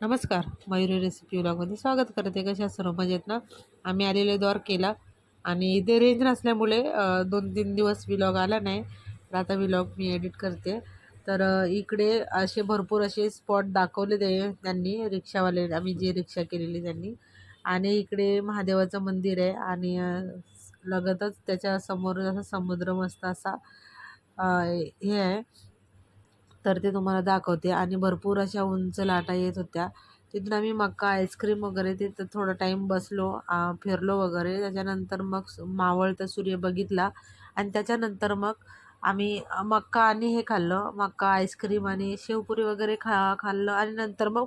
नमस्कार मयुरी रेसिपी ब्लॉगमध्ये स्वागत करते. कशा सर्व मजेत ना? आम्ही आलेले द्वार केला आणि इथे रेंज नसल्यामुळे दोन तीन दिवस विलॉग आला नाही. तर आता विलॉग मी एडिट करते. तर इकडे असे भरपूर असे स्पॉट दाखवले ते त्यांनी रिक्षावाले आम्ही जे रिक्षा केलेली त्यांनी. आणि इकडे महादेवाचं मंदिर आहे आणि लगतच त्याच्यासमोर असा समुद्र मस्त असा हे आहे. तर ते तुम्हाला दाखवते. आणि भरपूर अशा उंच लाटा येत होत्या. तिथून आम्ही मक्का आईस्क्रीम वगैरे तिथं थोडा टाईम बसलो फिरलो वगैरे. त्याच्यानंतर मग स- मावळता सूर्य बघितला. आणि त्याच्यानंतर मग आम्ही मक्का आणि हे खाल्लं. मक्का आईस्क्रीम आणि शेवपुरी वगैरे खा खाल्लं. आणि नंतर मग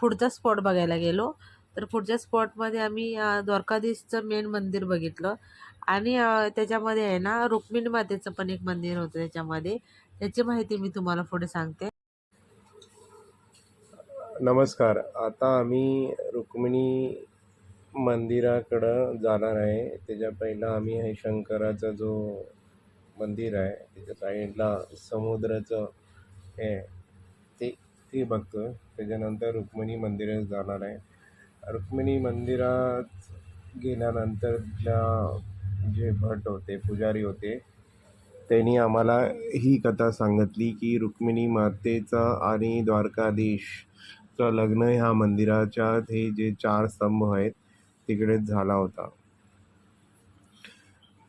पुढचा स्पॉट बघायला गेलो. तर पुढच्या स्पॉटमध्ये आम्ही द्वारकाधीशचं मेन मंदिर बघितलं. आणि त्याच्यामध्ये आहे ना रुक्मिणी मातेचं पण एक मंदिर होतं त्याच्यामध्ये. याची माहिती मी तुम्हाला पुढे सांगते. नमस्कार. आता आम्ही रुक्मिणी मंदिराकडं जाणार आहे. त्याच्या पहिला आम्ही हे शंकराचा जो मंदिर आहे त्याच्या साईडला समुद्राचं हे ते ते बघतो त्याच्यानंतर रुक्मिणी मंदिरात जाणार आहे. रुक्मिणी मंदिरात गेल्यानंतर ज्या जे भट होते पुजारी होते त्यांनी आम्हाला ही कथा सांगितली की रुक्मिणी मातेचा आणि द्वारकाधीशचं लग्न ह्या मंदिराच्या हे जे चार स्तंभ आहेत तिकडेच झाला होता.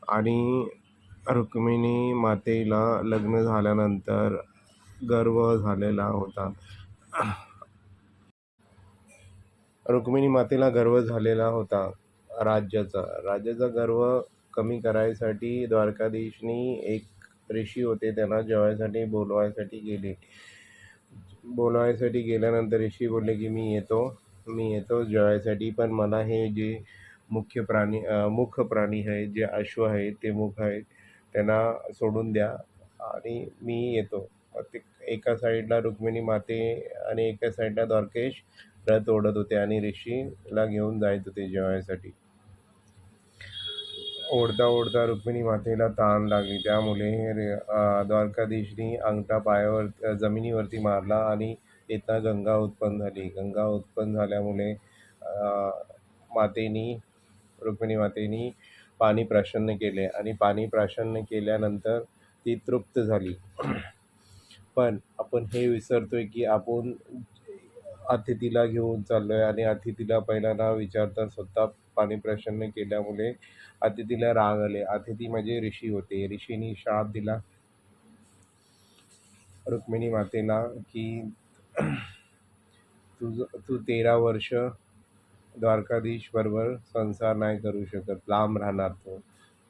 आणि रुक्मिणी मातेला लग्न झाल्यानंतर गर्व झालेला होता. रुक्मिणी मातेला गर्व झालेला होता. राज्याचा राज्याचा गर्व कमी करायसाठी द्वारकाधीशनी एक ऋषी होते. त्यांना जेवायसाठी बोलवायसाठी गेले. बोलवायसाठी गेल्यानंतर ऋषी बोलले की मी येतो. मी येतो जेवायसाठी. पण मला हे जे मुख्य प्राणी मुख प्राणी आहेत जे अश्व आहेत ते मुख आहेत त्यांना सोडून द्या आणि मी येतो. ते एका साईडला रुक्मिणी माते आणि एका साईडला द्वारकेश रथ ओढत होते आणि ऋषीला घेऊन जायत होते जेवायसाठी. ओढता ओढता रुक्मिणी मातेला ताण लागली. त्यामुळे रे- द्वारकाधीशनी अंगठा पायावर जमिनीवरती मारला आणि येता गंगा उत्पन्न झाली. गंगा उत्पन्न झाल्यामुळे मातेनी रुक्मिणी मातेनी पाणी प्राशन्न केले आणि पाणी प्राशन्न केल्यानंतर ती तृप्त झाली. पण आपण हे विसरतोय की आपण अतिथीला घेऊन चाललोय आणि अतिथीला पहिल्यांदा विचारता स्वतः पाणी प्रसन्न केल्यामुळे अतिथीला राग आले. अतिथी म्हणजे ऋषी होते. ऋषीनी शाप दिला. रुक्मिणी मातेला की तुझ तू तेरा वर्ष द्वारकाधीश बरोबर संसार नाही करू शकत. लांब राहणार तो.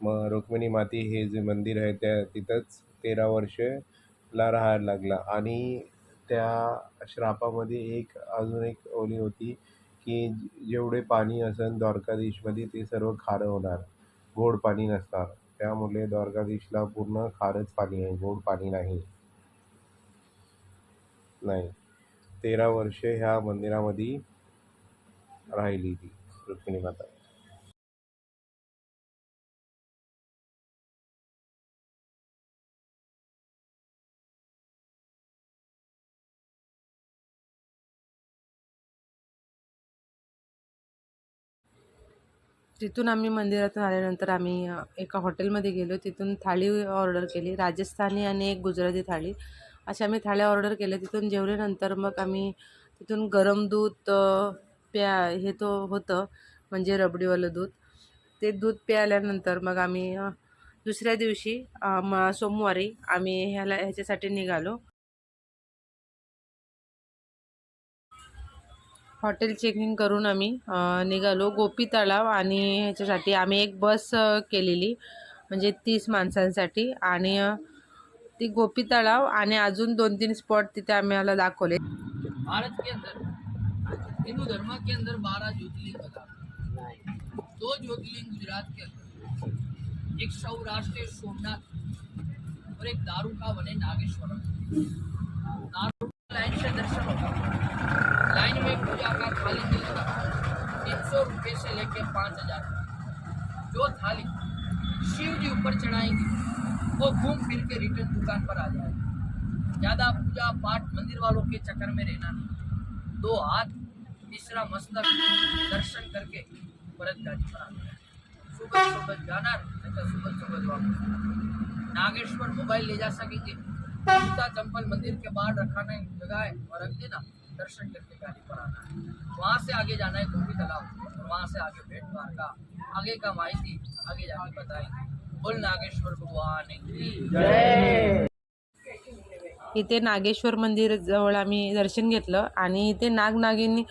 मग रुक्मिणी माती हे जे मंदिर आहे त्या तिथंच तेरा वर्षला राहायला लागला. आणि त्या श्रापामध्ये एक अजून एक ओली होती. की जेवढे पाणी असेल द्वारकाधीशमध्ये ते सर्व खारं होणार. गोड पाणी नसणार. त्यामुळे द्वारकाधीशला पूर्ण खारंच पाणी आहे. गोड पाणी नाही. नाही. तेरा वर्षे ह्या मंदिरामध्ये राहिली ती रुक्मिणी माता तिथून आम्ही मंदिरातून आल्यानंतर आम्ही एका हॉटेलमध्ये गेलो. तिथून थाळी ऑर्डर केली. राजस्थानी आणि एक गुजराती थाळी. अशा आम्ही थाळ्या ऑर्डर केल्या. तिथून जेवल्यानंतर मग आम्ही तिथून गरम दूध प्या हे तो होतं म्हणजे रबडीवालं दूध. ते दूध प्यायल्यानंतर मग आम्ही दुसऱ्या दिवशी म सोमवारी आम्ही ह्याला ह्याच्यासाठी निघालो. हॉटेल चेकिंग करून आम्ही निघालो. गोपी तलाव आणि ह्याच्यासाठी आम्ही एक बस केलेली म्हणजे तीस माणसांसाठी आणि ती गोपी तलाव आणि अजून दोन तीन स्पॉट तिथे आम्हाला दाखवले. भारत के अंदर हिंदू धर्म के अंदर बारह ज्योतिर्लिंग दो ज्योतिर्लिंग गुजरात के अंदर. एक सौराष्ट्र सोमनाथ और एक दारू का बने नागेश्वरम. दारू लाइन से दर्शन होता लाइन में पूजा का थाली मिलेगा तीन सौ रुपये से लेके पाँच हज़ार। जो थाली शिव जी ऊपर चढ़ाएँगे, वो घूम फिर के रिटर्न दुकान पर आ जाएगी। ज़्यादा पूजा पाठ मंदिर वालों के चक्कर में रहना नहीं। दो हाथ, तीसरा मस्तक, दर्शन करके परत गाड़ी पर आना है सोबत सोबत जाना, नहीं तो सोबत सोबत वापस नागेश्वर मोबाइल ले जा सकेंगे। जूता चंपल मंदिर के बाहर रखाना है जगह है और रख देना दर्शन करके गाड़ी पर आना है। वहाँ से आगे जाना है गोभी तालाब। और वहाँ से आगे भेंट मार आगे का माहिती आगे जाके बताएंगे बोल नागेश्वर भगवान की इथे नागेश्वर मंदिर जवळ आम्ही दर्शन घेतलं आणि इथे नागनागिनी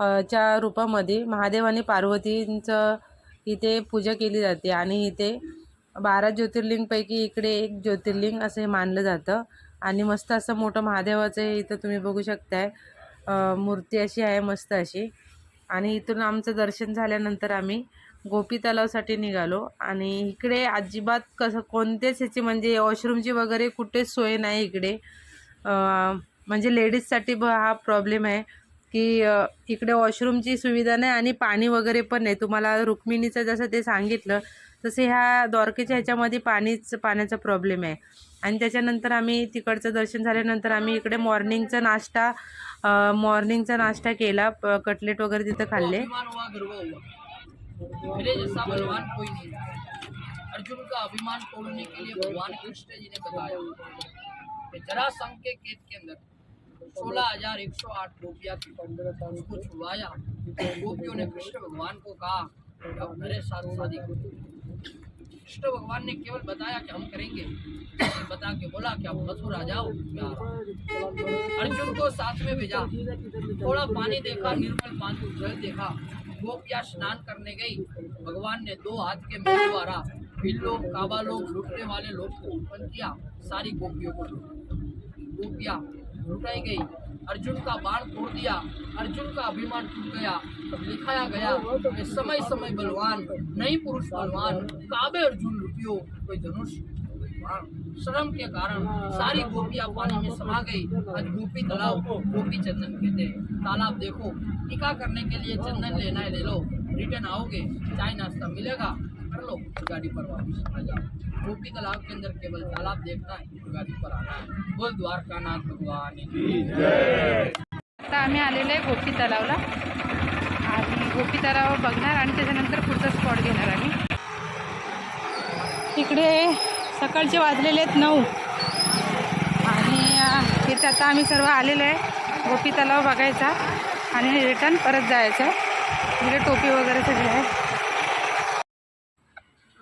च्या रूपामध्ये महादेव आणि पार्वतींचं इथे पूजा केली जाते आणि इथे बारा ज्योतिर्लिंगपैकी इकडे एक ज्योतिर्लिंग असं हे मानलं जातं. आणि मस्त असं मोठं महादेवाचं इथं तुम्ही बघू शकताय. मूर्ती अशी आहे मस्त अशी. आणि इथून आमचं दर्शन झाल्यानंतर आम्ही गोपी तलावसाठी निघालो. आणि इकडे अजिबात कसं कोणतेच ह्याची म्हणजे वॉशरूमची वगैरे कुठेच सोय नाही इकडे. म्हणजे लेडीजसाठी ब हा प्रॉब्लेम आहे की इकडे वॉशरूमची सुविधा नाही आणि पाणी वगैरे पण नाही. तुम्हाला रुक्मिणीचं जसं ते सांगितलं तसे ह्या द्वारकेच्या ह्याच्यामध्ये पाणीच पाण्याचा प्रॉब्लेम आहे. आणि त्याच्यानंतर आम्ही तिकडचं दर्शन झाल्यानंतर आम्ही इकडे मॉर्निंगचा नाश्ता मॉर्निंगचा नाश्ता केला. कटलेट वगैरे तिथं खाल्ले. अर्जुन का अभिमान तोड़ने के लिए भगवान कृष्ण जी ने बताया कि जरासंध के केत के अंदर सोलह हजार एक सौ आठ गोपिया की उसको छुड़वाया गोपियों ने कृष्ण भगवान को कहा कि अब मेरे साथ शादी कृष्ण भगवान ने केवल बताया कि हम करेंगे। बता के बोला कि अब मथुरा जाओ आ हूँ। अर्जुन को साथ में भेजा। थोड़ा पानी देखा, निर्मल पानी जल देखा। गोपिया स्नान करने गई। भगवान ने दो हाथ के मेल द्वारा बिल्लो काबा लोग लुटने वाले लोग को उत्पन्न किया। सारी गोपियों को। गोपिया लुटाई गई। अर्जुन का बाण तोड़ दिया, अर्जुन का अभिमान टूट गया। तब लिखाया गया कि समय समय बलवान नई पुरुष बलवान, काबे अर्जुन लुटियो, कोई धनुष श्रम के कारण सारी गोपियाँ पानी में समा गई। आज गोपी तालाब, गोपी चंदन कहते हैं, तालाब देखो, टीका करने के लिए चंदन लेना है, ले लो। रिटर्न आओगे, चाय नाश्ता मिलेगा। कर लो गाड़ी पर वापस आ जाओ। गोपी तालाब के अंदर केवल तालाब देखना है गाड़ी पर आना है। बोल द्वारका नाथ भगवान। आता आम्ही आलेलो आहे गोपी तलावला. आणि गोपी तलाव बघणार आणि त्याच्यानंतर पुढचा स्पॉट घेणार आम्ही. इकडे सकाळचे वाजलेले आहेत नऊ. आणि अ, इथे आता आम्ही सर्व आलेलो आहे गोपी तलाव बघायचा आणि रिटर्न परत जायचं. आहे इकडे टोपी वगैरे सगळे आहे.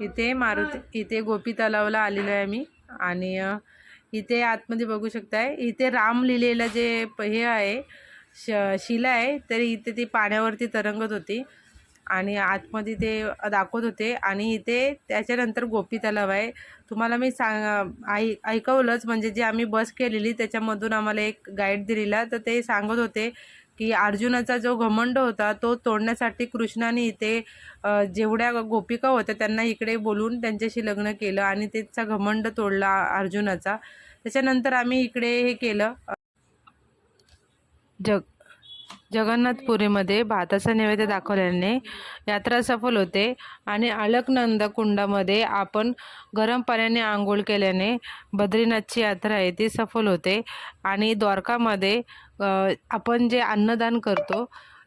इथे मारुती इथे गोपी तलावला आलेलो आहे आम्ही. आणि इथे आतमध्ये बघू शकताय इथे राम लिहिलेलं जे हे आहे श शिला आहे तरी इथे ती पाण्यावरती तरंगत होती. आणि आतमध्ये ते दाखवत होते. आणि इथे त्याच्यानंतर गोपी तलाव आहे. तुम्हाला मी सांग ऐ ऐकवलंच म्हणजे जे आम्ही बस केलेली त्याच्यामधून आम्हाला एक गाईड दिलेला तर ते सांगत होते की अर्जुनाचा जो घमंड होता तो तोडण्यासाठी कृष्णाने इथे जेवढ्या गोपिका होत्या त्यांना इकडे बोलून त्यांच्याशी लग्न केलं आणि त्याचा घमंड तोडला अर्जुनाचा. त्याच्यानंतर आम्ही इकडे हे केलं. जग जगन्नाथपुरीमध्ये भाताचा नैवेद्य दाखवल्याने यात्रा सफल होते आणि अलकनंद कुंडामध्ये आपण गरम पाण्याने आंघोळ केल्याने बद्रीनाथची यात्रा आहे ती सफल होते आणि द्वारकामध्ये आपण जे अन्नदान करतो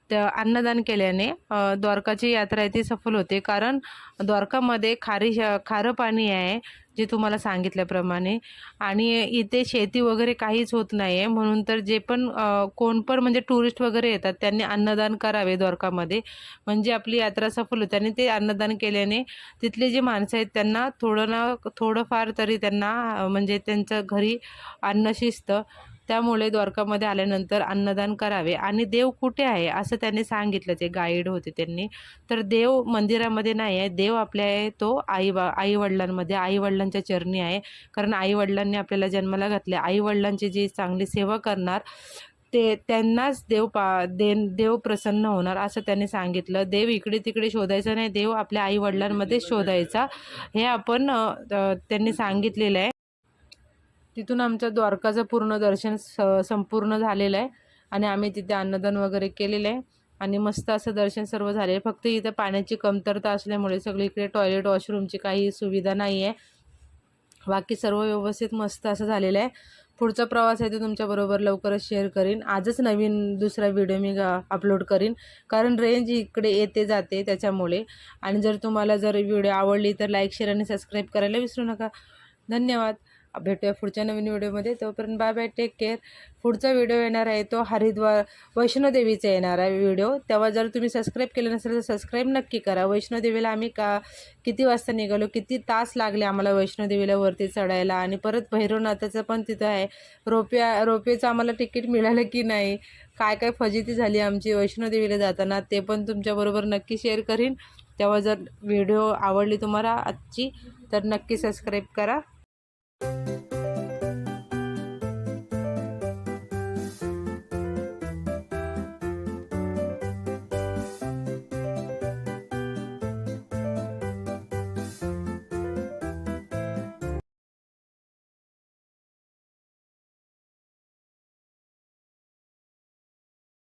त्या अन्नदान केल्याने द्वारकाची यात्रा आहे ती सफल होते. कारण द्वारकामध्ये खारी खारं पाणी आहे जे तुम्हाला सांगितल्याप्रमाणे. आणि इथे शेती वगैरे काहीच होत नाही आहे म्हणून तर जे पण कोण पण म्हणजे टुरिस्ट वगैरे येतात त्यांनी अन्नदान करावे द्वारकामध्ये. म्हणजे आपली यात्रा सफल होते. आणि ते अन्नदान केल्याने तिथले जे माणसं आहेत त्यांना थोडं ना थोडंफार तरी त्यांना म्हणजे त्यांचं घरी अन्न शिजतं त्यामुळे द्वारकामध्ये आल्यानंतर अन्नदान करावे. आणि देव कुठे आहे? असं त्यांनी सांगितलं. ते गाईड होते त्यांनी. तर देव मंदिरामध्ये नाही आहे. देव आपल्या आहे. तो आई बा आईवडिलांमध्ये आईवडिलांच्या चरणी आहे. कारण आईवडिलांनी आपल्याला जन्माला घातले. आईवडिलांची जी चांगली सेवा करणार ते त्यांनाच देव पा दे देव प्रसन्न होणार असं त्यांनी सांगितलं. देव इकडे तिकडे शोधायचा नाही. देव आपल्या आईवडिलांमध्येच शोधायचा. हे आपण त्यांनी सांगितलेलं आहे. तिथून आमचं द्वारकाचं पूर्ण दर्शन स संपूर्ण झालेलं आहे. आणि आम्ही तिथे अन्नदान वगैरे केलेलं आहे. आणि मस्त असं दर्शन सर्व झाले फक्त इथं पाण्याची कमतरता असल्यामुळे सगळीकडे टॉयलेट वॉशरूमची काही सुविधा नाही आहे बाकी सर्व व्यवस्थित मस्त असं झालेलं आहे. पुढचा प्रवास आहे तो तुमच्याबरोबर लवकरच शेअर करीन. आजच नवीन दुसरा व्हिडिओ मी अपलोड करीन. कारण रेंज इकडे येते जाते त्याच्यामुळे. आणि जर तुम्हाला जर व्हिडिओ आवडली तर लाईक शेअर आणि सबस्क्राईब करायला विसरू नका. धन्यवाद. भेटूया पुढच्या नवीन व्हिडिओमध्ये. तोपर्यंत बाय बाय टेक केअर पुढचा व्हिडिओ येणार आहे तो हरिद्वार वैष्णोदेवीचा येणार आहे व्हिडिओ. तेव्हा जर तुम्ही सबस्क्राईब केलं नसेल तर सबस्क्राईब नक्की करा. वैष्णोदेवीला आम्ही का किती वाजता निघालो? किती तास लागले आम्हाला वैष्णोदेवीला वरती चढायला? आणि परत भैरवनाथाचं पण तिथं आहे. रोप्या रोपेचं आम्हाला तिकीट मिळालं की नाही? काय काय फजिती झाली आमची वैष्णोदेवीला जाताना? ते पण तुमच्याबरोबर नक्की शेअर करीन. तेव्हा जर व्हिडिओ आवडली तुम्हाला आजची तर नक्की सबस्क्राईब करा.